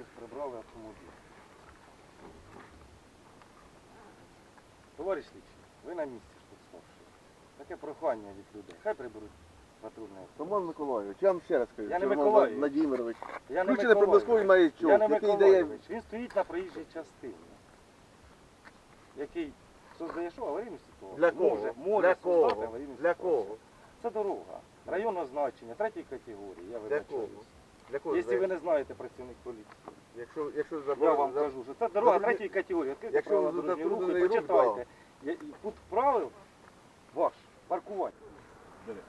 Ж прибрали автомобіль. Товариш слідчий, ви на місці ж тут. Таке прохання від людей. Хай приберуть патрульне авто. Роман Миколайович, я вам ще раз кажу, Я не Роман Владимирович. Я не Включений проблисковий маячок, Я не який дає... Він стоїть на проїжджій частині. Який создає що, аварійну ситуацію? Для кого? Може, може Для создати кого? аварійну Для ситуацію. кого? Це дорога. Районного значення, третьої категорії. Я Для вибачаюсь. кого? Для кого? Якщо ви не знаєте працівник поліції, Якщо, якщо я вам за- кажу, що це дорога Затруднений- третьої категорії. Відкрийте Якщо правила за дорожнього руху рух, почитайте. Я- і правил ваш, паркувати. паркування.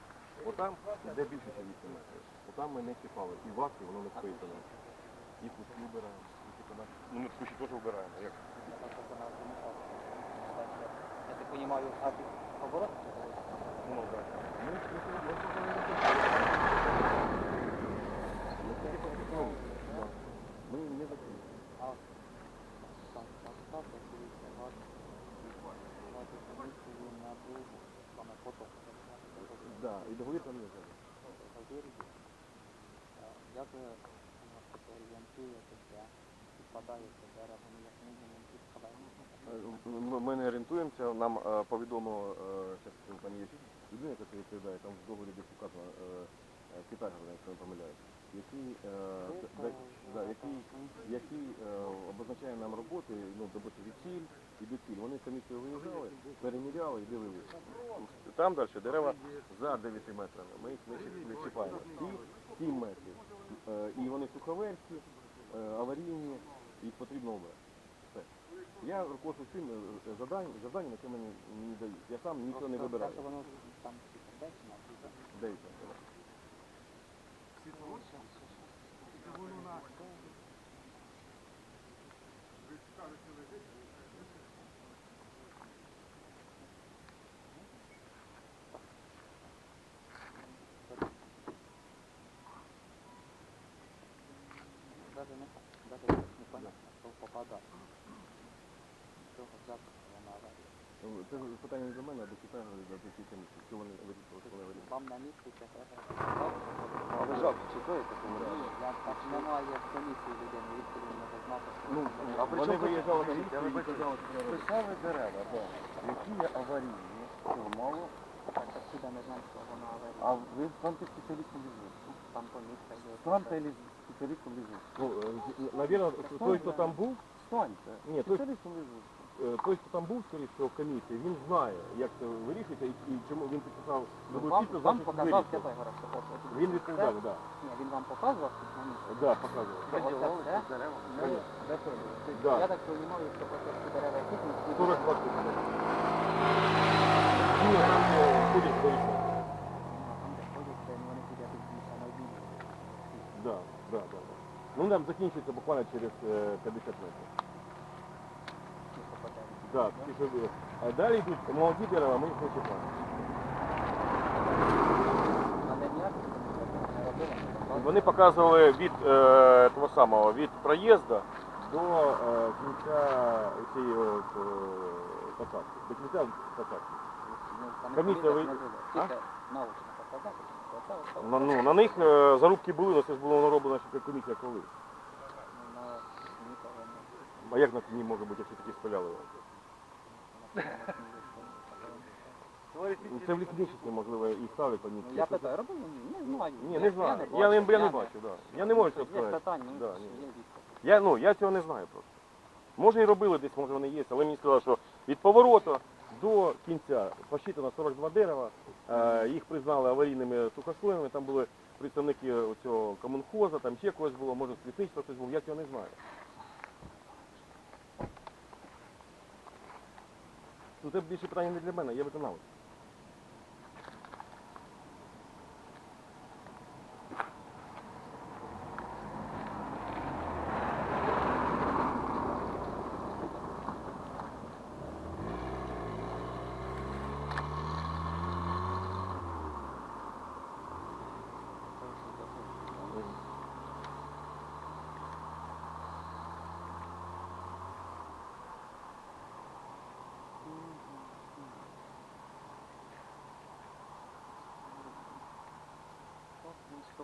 Отам де більше, ніж 8 метрів. Отам ми не чіпали. І ваки, воно не вписано. І куски вбираємо. і типу на- Ну ми кущі теж вбираємо. Як? Я так понимаю, а ти оборот? Ну, так. Ми ми- ми- ми повинні робити. Ми не поток. Да, і договір там є. Договір є. Е, Як ви мінімум підпадаєте? Ми- не орієнтуємося, нам е, повідомило, е, зараз там є людина, яка відповідає, там в договорі десь указано е, е, Китай, якщо не помиляюсь, який, е, да- да- який, який е, обозначає нам роботи, ну, від ціль і до ціль. Вони самі це виїжджали, переміряли і дивилися. Там далі дерева за 9 метрами, ми їх не чіп- чіпаємо. Ці 7 метрів. Е, І вони суховерхі, е, аварійні, їх потрібно обрати. Я руководствуюсь тим е, завдань- завданням, яке мені, мені дають. Я сам нічого не вибираю. Те, що воно там десь на Дається. Даже не так, даже не понятно, що попадає. Цього запаху вона аварія. Ну, Це питання не до мене, а до Китаю, до цих комісій. Що вони вирішили, що вони вирішили. Вам на місці це треба. А ви жалко чекаєте, коли Ні, я так немає в комісії людини, відповідь не може знати, що Ну, це а при вони чому тут виїжджали на комісія? місце Я і вибачаюсь. казали, що треба робити. Писали дерева, так. Які є аварійні. Цього мало. так, откуда ми знаємо, що вона аварія. А ви станьте спеціалістом лізу. Там по місцях є. Станьте ліз- спеціалістом лізу. Ну, е, навірно, той, хто там був, Станьте. ні, той, Спеціалістом лізу. е, Той, хто там був, скоріше всього, в комісії, він знає, як це вирішується і, і чому він підписав любу Вам, підпис, вам значить, показав вирішив. тебе от, Він відповідальний, так. Ні, він вам показував тут на місці. Да, показував. Оце все? Ну, де це? Да. Я так розумію, що оце всі дерева які тут, всі 42 тисячі. Ні, там е, ходять до. Ну, там, де ходять, це вони сидять тут більше найбільше. Да, да, да, да. Ну, там закінчується буквально через е, 50 метрів. Ті, що по дереву. Да, ті, що ви- А далі йдуть молоді дерева, ми їх не чіпаємо. Вони показували від е, того самого, від проїзду до е, кінця цієї е, посадки. До кінця посадки. Комісія ви- На, ну, на них е, зарубки були, але це ж було нароблено ще комісія коли. А як на тіні може бути, якщо такі спаляли? Ну, Це в лісничестві, можливо, і ставлять по ній. Ну, Я питаю, робив? Не знаю. Ні, не знаю. Я, не, я не бачу, да. Я не можу цього Є сказати. питання, ну, Да, є ні. відповідь. Я, ну, я цього не знаю просто. Може і робили десь, може вони є, але мені сказали, що від повороту до кінця посчитано 42 дерева, е, їх признали аварійними сухостоями, там були представники цього комунхоза, там ще когось було, може лісництва хтось був, я цього не знаю. Ну це більше питання не для мене, я виконавець.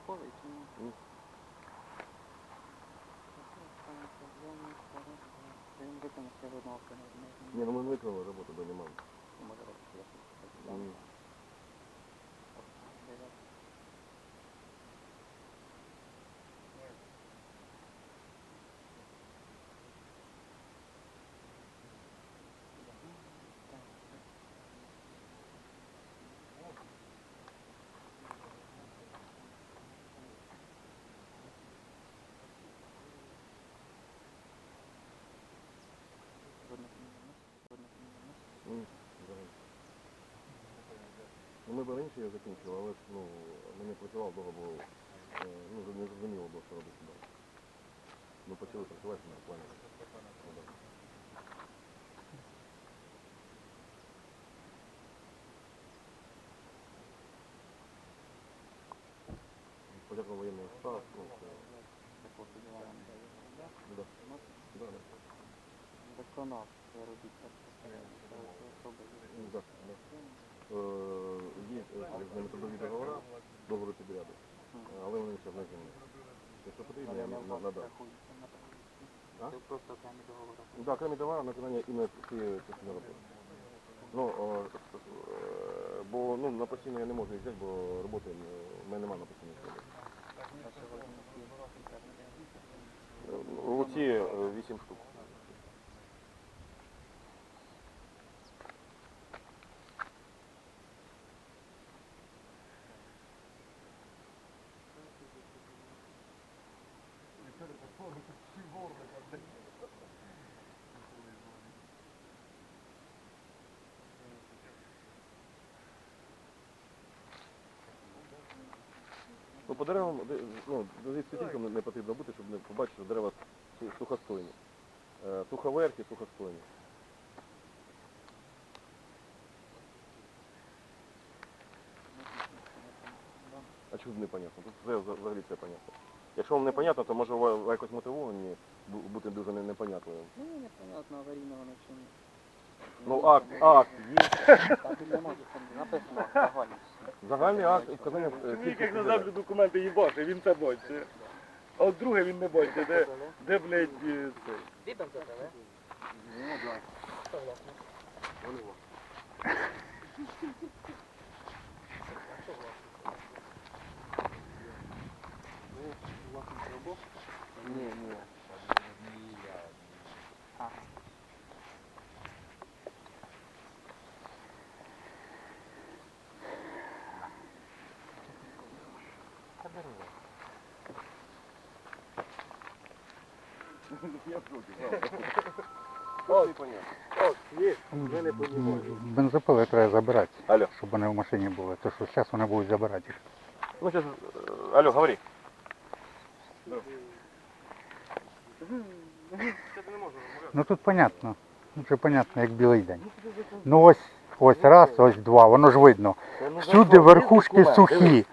Чи ні? Ні. Він виконав все одно Ні, ну ми виконали роботу, бо. Може робити. Ні. Ні, взагалі. Ну, ми б раніше я закінчили, але ж ну, ми не працював довго, бо е, ну, не зрозуміло було, що робити далі. Ми почали працювати на плані. Ну, ну, це, да, да, да. Робіть так особи. Ну. Е, Є е, з ними трудові договори, договори підряду, Е, але вони ще не змінені. Якщо потрібно, я на- надам. Це просто окремі договори. Да, окремі на виконання іменно цієї частини роботи. Ну, е, бо ну, на постійно я не можу взяти, бо роботи е, в мене немає на постійній які Е, Оці е, вісім штук. По деревам, де- ну, навіть світильком не- потрібно бути, щоб не побачити, що дерева сухостойні. Е, Суховерхі, сухостойні. А чому непонятно? Тут все взагалі все понятно. Якщо вам непонятно, то може ви якось мотивовані бути дуже не- непонятною. Ну, непонятно, аварійного чи ні. Ну, акт, акт є. Так і не може там написано загальність. Загальний акт і вказання е, як на землю документи їбаше, він це бачить. А от друге він не бачить, де, де блядь, це. Бібен забили? Ні, ні. От, є, ми не понімаємо. Бензопили треба забирати, Алло. щоб вони в машині були. То що зараз вони будуть забирати їх. Ну, сейчас, алло, говори. Ну тут понятно. Ну це понятно, як білий день. Ну ось, ось раз, ось два, воно ж видно. Всюди верхушки сухі.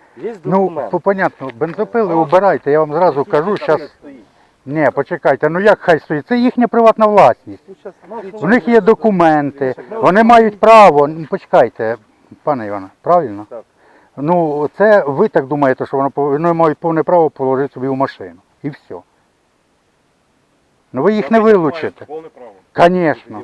Ну, по- понятно, бензопили убирайте, я вам зразу кажу, зараз Ні, почекайте, ну як хай стоїть? Це їхня приватна власність. У них є документи, вони мають право. Ну, почекайте, пане Іване, правильно? Так. Ну, це ви так думаєте, що воно вони мають повне право положити собі в машину. І все. Ну ви їх не вилучите. Повне право. Звісно.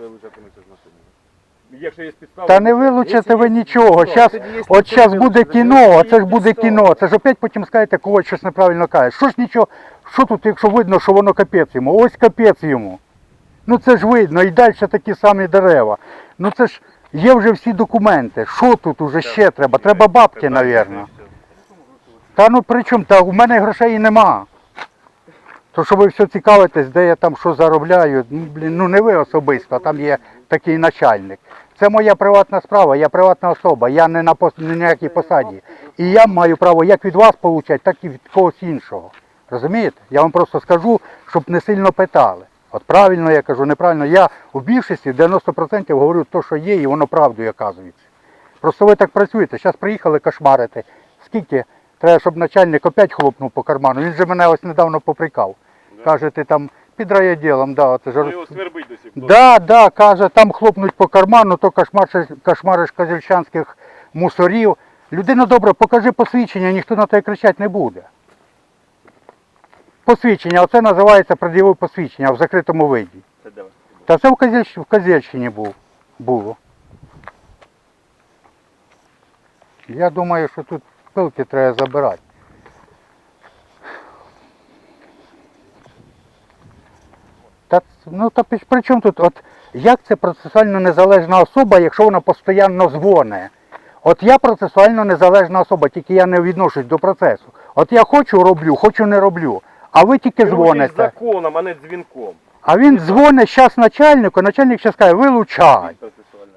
Якщо є підстави... Та не вилучите ви нічого. Щас, от зараз буде кіно, а це ж буде кіно. Це ж опять потім скажете, когось щось неправильно каже. Що ж нічого, що тут, якщо видно, що воно капець йому? Ось капець йому. Ну це ж видно, і далі такі самі дерева. Ну це ж є вже всі документи. Що тут уже ще треба? Треба бабки, мабуть. Та ну при чому? Та у мене грошей нема. То що ви все цікавитесь, де я там що заробляю, ну, блін, ну не ви особисто, там є такий начальник. Це моя приватна справа, я приватна особа, я не на пос- ні на якій посаді. І я маю право як від вас отримати, так і від когось іншого. Розумієте? Я вам просто скажу, щоб не сильно питали. От правильно я кажу, неправильно. Я у більшості 90% говорю те, що є, і воно правдою оказується. Просто ви так працюєте. Зараз приїхали кошмарити. Скільки? Треба, щоб начальник опять хлопнув по карману. Він же мене ось недавно поприкав. Каже, ти там під райоділом, да, от, Ну його свербить до сих пор. Да, да, каже, там хлопнуть по карману, то кошмариш, кошмариш козельчанських мусорів. Людина добра, покажи посвідчення, ніхто на тебе кричати не буде. Посвідчення, оце називається пред'явив посвідчення в закритому виді. Це де вас? Та це в, Козельщ... в Козельщині був, було. Я думаю, що тут пилки треба забирати. Та, ну та при- чому тут? От як це процесуально незалежна особа, якщо вона постійно дзвонить? От я процесуально незалежна особа, тільки я не відношусь до процесу. От я хочу роблю, хочу не роблю. А ви тільки Керуйтесь дзвоните. законом, а не дзвінком. А він дзвонить зараз начальнику, начальник ще скаже, вилучай. Процесуально.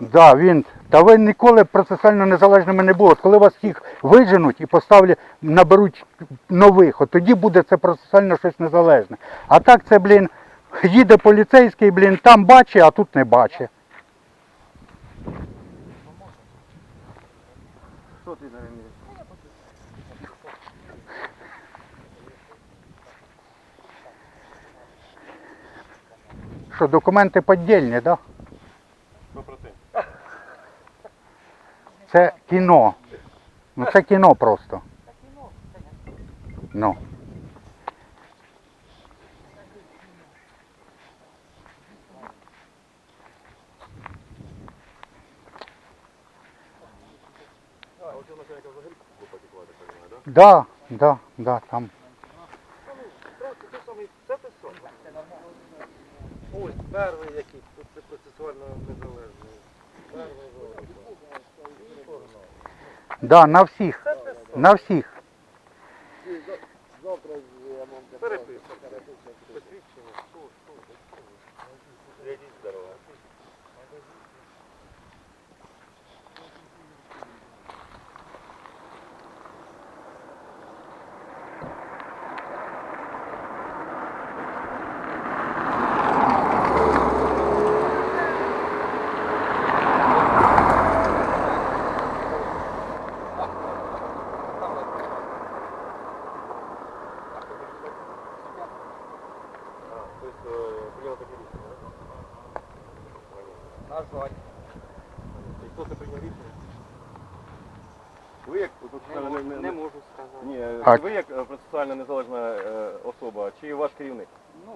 Да, він. Та ви ніколи процесуально незалежними не були. От коли вас всіх виженуть і поставлять, наберуть нових, от тоді буде це процесуально щось незалежне. А так це, блін, їде поліцейський, блін, там бачить, а тут не бачить. Що ти на мені? Що, документи подільні, так? Да? Це кіно. Ну це кіно просто. Ну. Да, да, да, там. Ось перший який, тут це процесуально незалежний. Перший виробник. Да, на всіх. На всіх. Переписка. Посвідчення. Що, що, що? Глядіть здорово. А, то есть э, принял такие решения, да? На жаль. И кто-то принял решение? Ви як Не, процесуально можу- не, не можу сказати. Ні, А- ви е, незалежна е, особа, чи ваш керівник? Ну,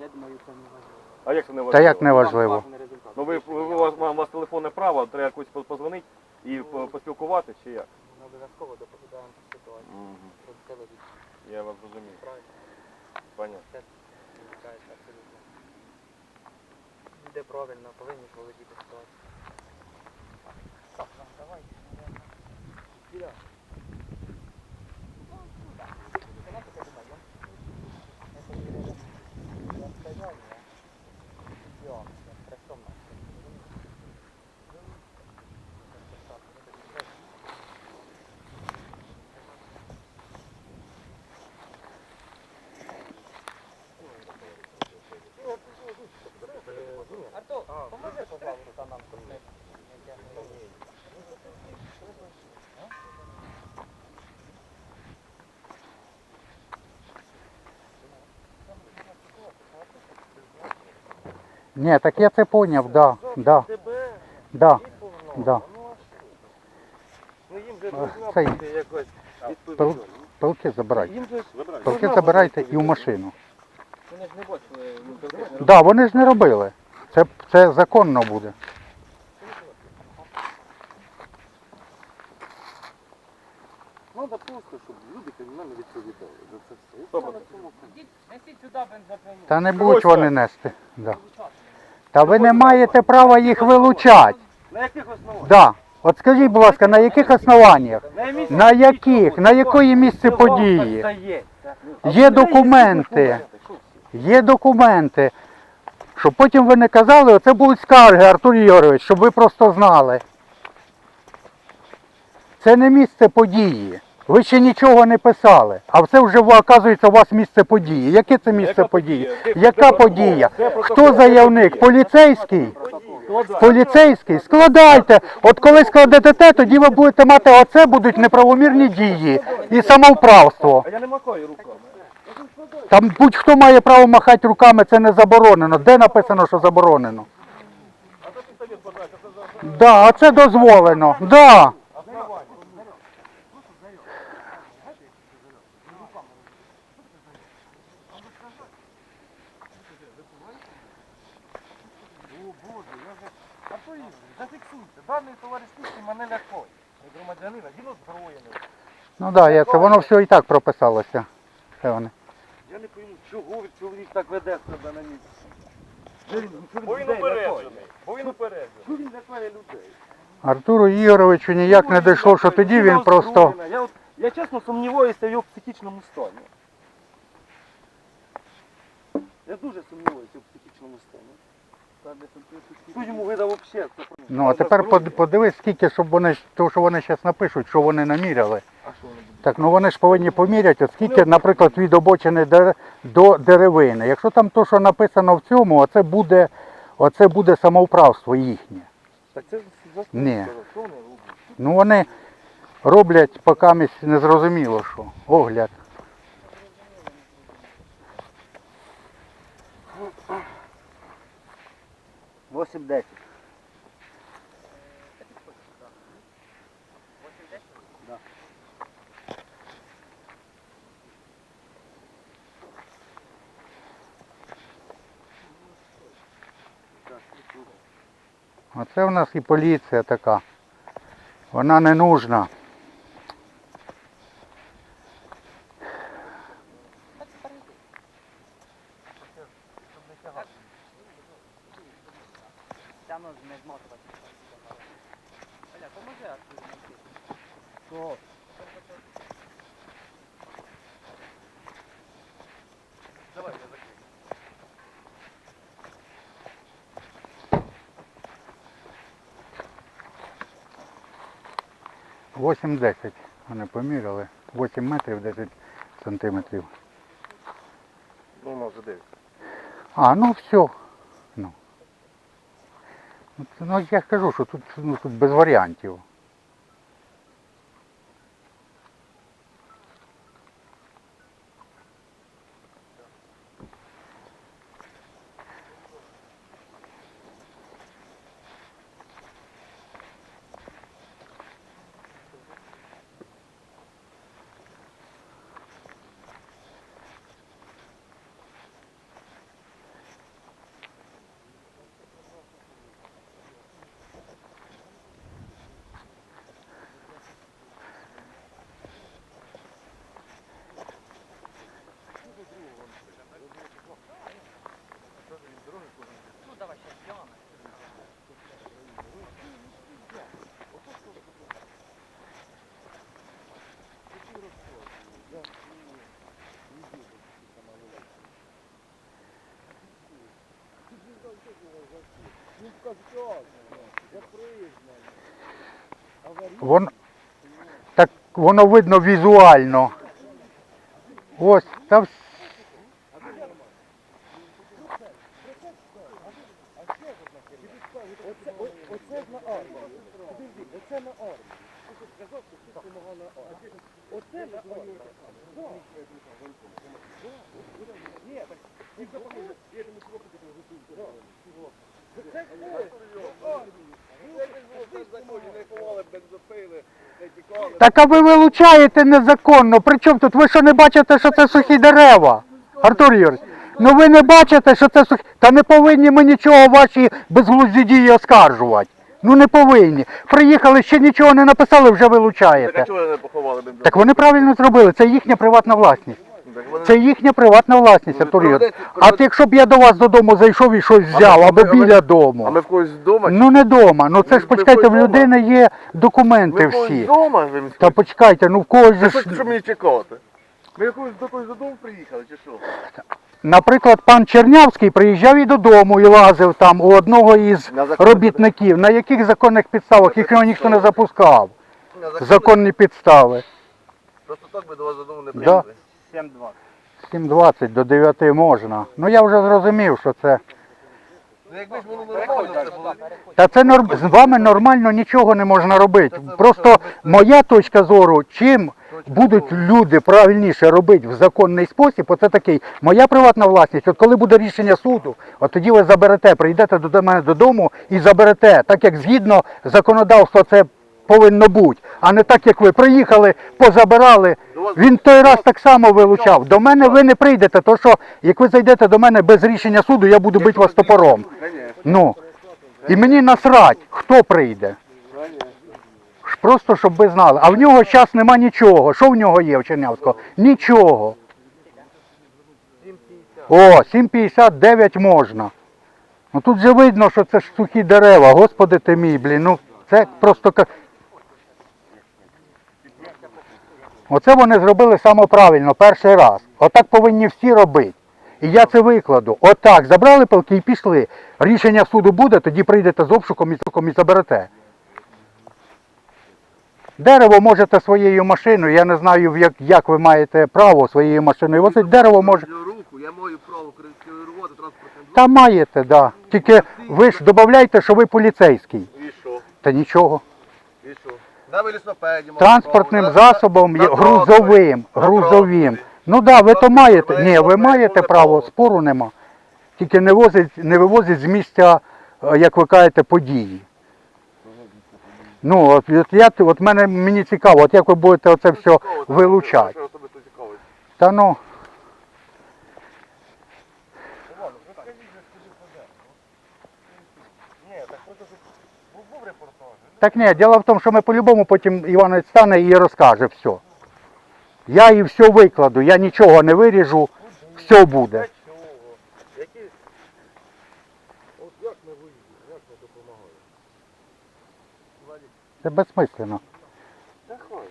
я думаю, це не важливо. А як це не Та важливо? як не важливо? Важний результат. Ну ви, ви, ви- у вас, у вас телефонне право, треба якось по- позвонити і по- поспілкуватися, чи як? Ми обов'язково доповідаємо цю ситуацію. Про телевізію. Я вас зрозумів. Правильно. Понятно. Це вимагається абсолютно. Де правильно, повинні володіти ситуацією. Так, ну, давай. Ні, так я це поняв, да, да, Тебе, да. і повно. Да. Ну а що? Ну їм же А, цей- бути якось Пил, відповідальність. пилки забирайте. Їм же ж Пилки забирайте і в машину. Вони ж не бачили, ну, конкретно Так, да, вони ж не робили. Це, це законно буде. Треба просто, щоб люди кримінально відповідали за це все. І все на цьому Ідіть, несіть сюди бензопилу. Та не будуть вони нести. Да. Та ви не маєте права їх вилучати. На яких основах? Да. От скажіть, будь ласка, на яких основаннях? На яких? На якої місце події? Є документи. Є документи. Щоб потім ви не казали, оце будуть скарги, Артур Ігорович, щоб ви просто знали. Це не місце події. Ви ще нічого не писали. А це вже оказується у вас місце події. Яке це місце події? Яка подія? Хто заявник? Поліцейський? Поліцейський? Складайте. От коли складете те, тоді ви будете мати оце будуть неправомірні дії і самовправство. А я не макаю руками. Там будь-хто має право махати руками, це не заборонено. Де написано, що заборонено? Да, а це дозволено. Да. А то і зафіксуйте. Даний товариш Кузький мене лякає. Як громадянина, він озброєний. Ну да, я це воно все і так прописалося. Це вони. Я не пойму, чого чоловік так веде себе на місці. Бо він упереджений. Бо він упереджений. Чого він лякає людей? Артуру Ігоровичу ніяк не дійшло, що тоді він просто. Я, от, я чесно сумніваюся в його психічному стані. Я дуже сумніваюся в психічному стані. Хто йому видав взагалі? Ну а тепер под- подивись, скільки, щоб вони то, що вони зараз напишуть, що вони наміряли. Так, ну вони ж повинні поміряти, от скільки, наприклад, від обочини до деревини. Якщо там то, що написано в цьому, оце буде, оце буде самоуправство їхнє. Так це Ні. Ну вони роблять поки незрозуміло що. Огляд. Восемь десять. Оце в нас і поліція така. Вона не нужна. 8-10. Вони поміряли. 8 метрів 10 сантиметрів. Ну, ну може 9. А, ну все. Ну, ну, ну я кажу, що тут, ну, тут без варіантів. Вон, так воно видно візуально. Ось, та вс- Оце ж на армії. Подожди, оце на армії. Ти ж сказав, що ти допомагав на армії. Оце на армії. Да. Да. Ні, так, ти допомогли. Я этому чуваку, который готует. Да. Так а ви вилучаєте незаконно. Причому тут ви що не бачите, що це сухі дерева? Артур Юрійович, ну ви не бачите, що це сухі. Та не повинні ми нічого ваші безглузді дії оскаржувати. Ну не повинні. Приїхали, ще нічого не написали, вже вилучаєте. Так вони правильно зробили, це їхня приватна власність. Вони- Це їхня приватна власність, Ну, Артур проведете- А от якщо б я до вас додому зайшов і щось взяв, ми- або а ми- біля А дому. ми в когось вдома? Ну не дома. Ну це Ми- ж ми почекайте, в вдома? людини є документи Ми в когось всі. вдома? ви мені Та скажете? почекайте, ну в когось же ж. що, що мені чекати? Ми якось до когось додому приїхали, чи що? Наприклад, пан Чернявський приїжджав і додому і лазив там у одного із На законних робітників. На яких законних підставах? Їх його ніхто не запускав. Законні підстави. Просто так би до вас додому не Да. приїхали. 7-2. 7.20 до 9 можна. Ну я вже зрозумів, що це. Ну якби ж воно нормально це було. Та це норм... з вами нормально нічого не можна робити. Просто моя точка зору, чим будуть люди правильніше робити в законний спосіб, оце такий, моя приватна власність, от коли буде рішення суду, от тоді ви заберете, прийдете до мене додому і заберете, так як згідно законодавства це повинно бути, а не так, як ви приїхали, позабирали. Він той раз так само вилучав. До мене ви не прийдете, то що як ви зайдете до мене без рішення суду, я буду бити вас топором. Ну. І мені насрать, хто прийде. Просто щоб ви знали. А в нього зараз нема нічого. Що в нього є в Чернявського? Нічого. О, 7,59 можна. Ну тут же видно, що це ж сухі дерева. Господи ти мій, блін. Ну це просто Оце вони зробили саме правильно, перший раз. Отак повинні всі робити. І я це викладу. Отак, забрали пилки і пішли. Рішення суду буде, тоді прийдете з обшуком і суком і заберете. Дерево можете своєю машиною, я не знаю, як, як ви маєте право своєю машиною возити. Дерево може. руку, я маю право керувати транспортним Та маєте, да. Тільки ви ж додавайте, що ви поліцейський. І що? Та нічого. І що? Велосипеді. маю Транспортним засобом, є- грузовим, грузовим. Ну так, да, ви то маєте. Ні, ви маєте право, спору нема. Тільки не возить, не вивозить з місця, е, як ви кажете, події. Ну, от, от я от мене мені цікаво, от як ви будете оце все вилучати. Та ну. Так ні, діло в тому, що ми по-любому потім Іванович стане і розкаже все. Я і все викладу, я нічого не виріжу, все буде. Це безсмислено.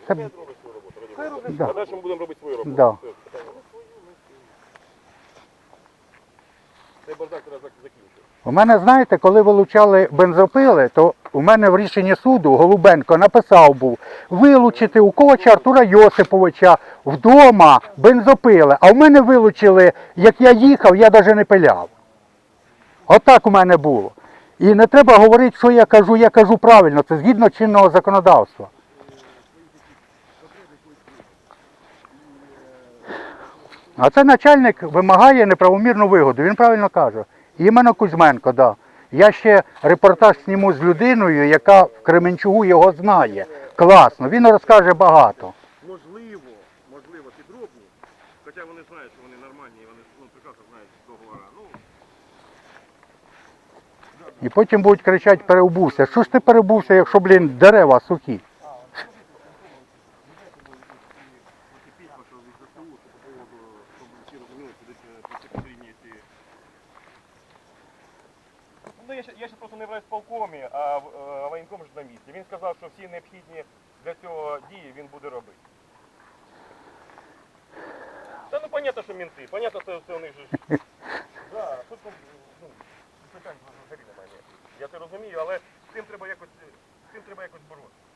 Це... Да. А далі ми будемо робити свою роботу. Да. Все, питання. Цей бардак треба зак- закінчити. У мене, знаєте, коли вилучали бензопили, то у мене в рішенні суду Голубенко написав був вилучити у Ковача Артура Йосиповича вдома бензопили. А в мене вилучили, як я їхав, я навіть не пиляв. Отак у мене було. І не треба говорити, що я кажу, я кажу правильно, це згідно чинного законодавства. А це начальник вимагає неправомірну вигоду. Він правильно каже. Іменно Кузьменко, да. Я ще репортаж зніму з людиною, яка в Кременчугу його знає. Класно, він розкаже багато. Можливо, можливо, підробні. Хоча вони знають, що вони нормальні, вони ну, прекрасно знають договора. Ну, І потім будуть кричати переобувся. Що ж ти переобувся, якщо, блін, дерева сухі? письма, що від ЗСУ, що по поводу, щоб всі розуміли, що десь е, по цій лінії ці... Ну, я, ще- райсполкомі, а е, воєнком ж на місці. Він сказав, що всі необхідні для цього дії він буде робити. Та ну понятно, що мінти, понятно, що це у них же ж. Да, тут ну, питань взагалі немає. Я це розумію, але з цим треба якось, з цим треба якось боротися.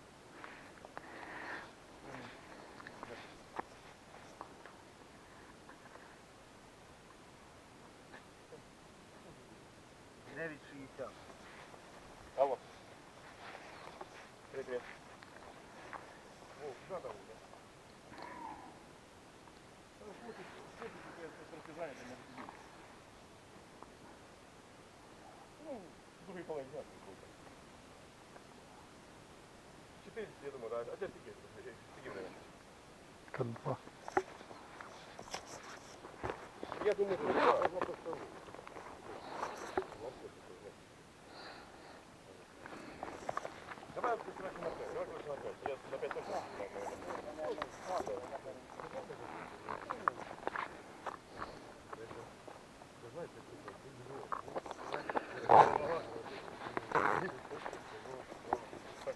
Алло. Привет. О, куда там? Ну, другий половині дня. Чотири, я думаю, да. А скільки? Скільки время? Тут два. Я думаю, що да. Давай ти краще на п'ять. Давай краще на п'ять. Я на п'ять точно.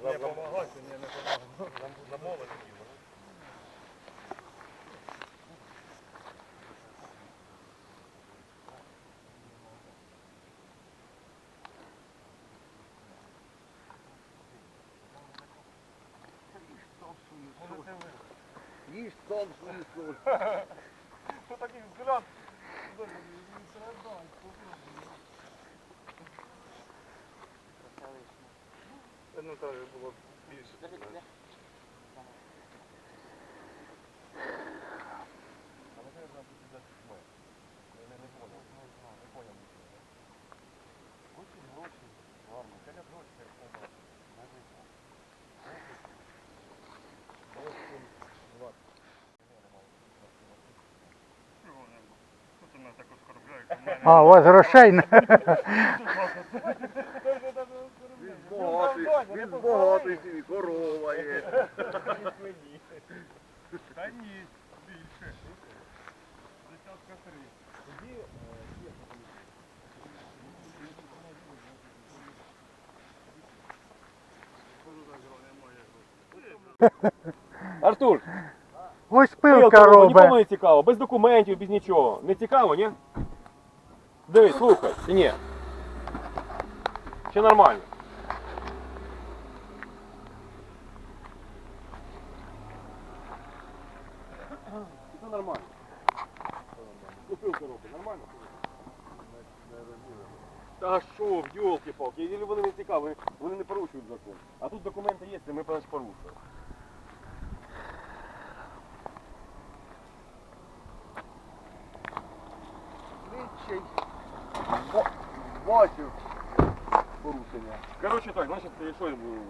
Не помогай, ні, не помогай. На мову не діло. Їж там слышал. соль. таких взгляд? Ну, так було більше. А, у вас грошей не. Він багатий, він багатий, і корова є. Та ні, більше. Десятка три. Тоді Артур, Ось пилка пилка робить, нікому не цікаво, без документів, без нічого. Не цікаво, ні? Дивись, слухай, чи ні? Чи нормально? Це нормально. Ну, пилка робить, нормально? Та що, в йолки-палки, вони не цікаві, вони не порушують закон. А тут документи є, ми порушуємо. Бачив порушення. Коротше так, значить, що,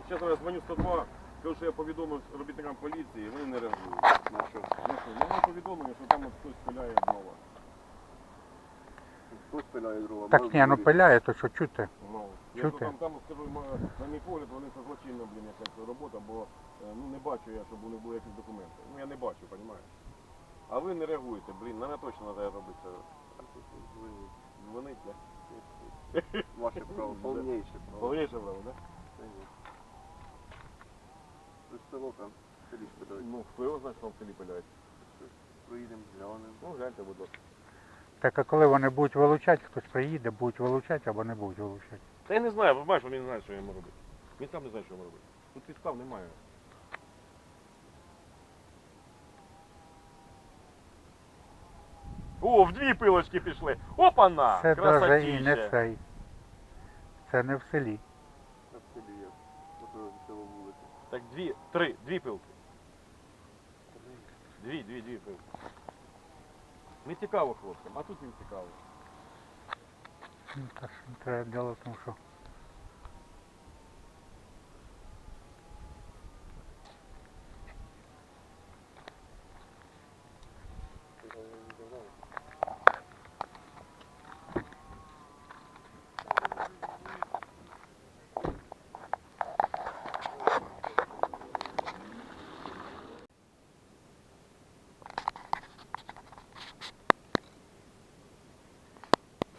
зараз я дзвоню 102, кажу, що я повідомив робітникам поліції, вони не реагують. На що? Ну що, мені повідомлення, що там от хтось пиляє дрова. Хтось пиляє дрова. Так ні, ну пиляє, то що чути. Ну, я Чути? то там, там скажу, на мій погляд, вони це злочинна, блін, якась робота, бо е, ну, не бачу я, щоб вони були якісь документи. Ну я не бачу, розумієш? А ви не реагуєте, блін, мене точно треба робити. Дзвонить, да? Ваше право, повніше право. Повніше право, да? Тут село там, селі. Ну, хто його знає, що там в селі пиляють? Проїдемо, глянемо. Ну, гляньте, будь ласка. Так а коли вони будуть вилучати, хтось приїде, будуть вилучати або не будуть вилучати. Та я не знаю, ви бачиш, він не знає, що йому робити. Він сам не знає, що йому робити. Тут підстав немає. О, в дві пилочки пішли. Опа-на! Це навіть і не Красотіще. цей. Це не в селі. На селі є. Ото село вулиці. Так дві, три, дві пилки. Дві, дві, дві пилки. Не цікаво хлопцям, а тут не цікаво. Ну, та ж треба діло в тому, що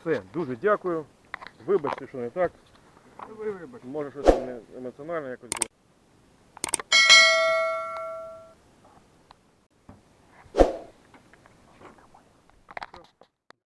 Все, дуже дякую. Вибачте, що не так. ви вибачте. Може щось не емоціональне якось було.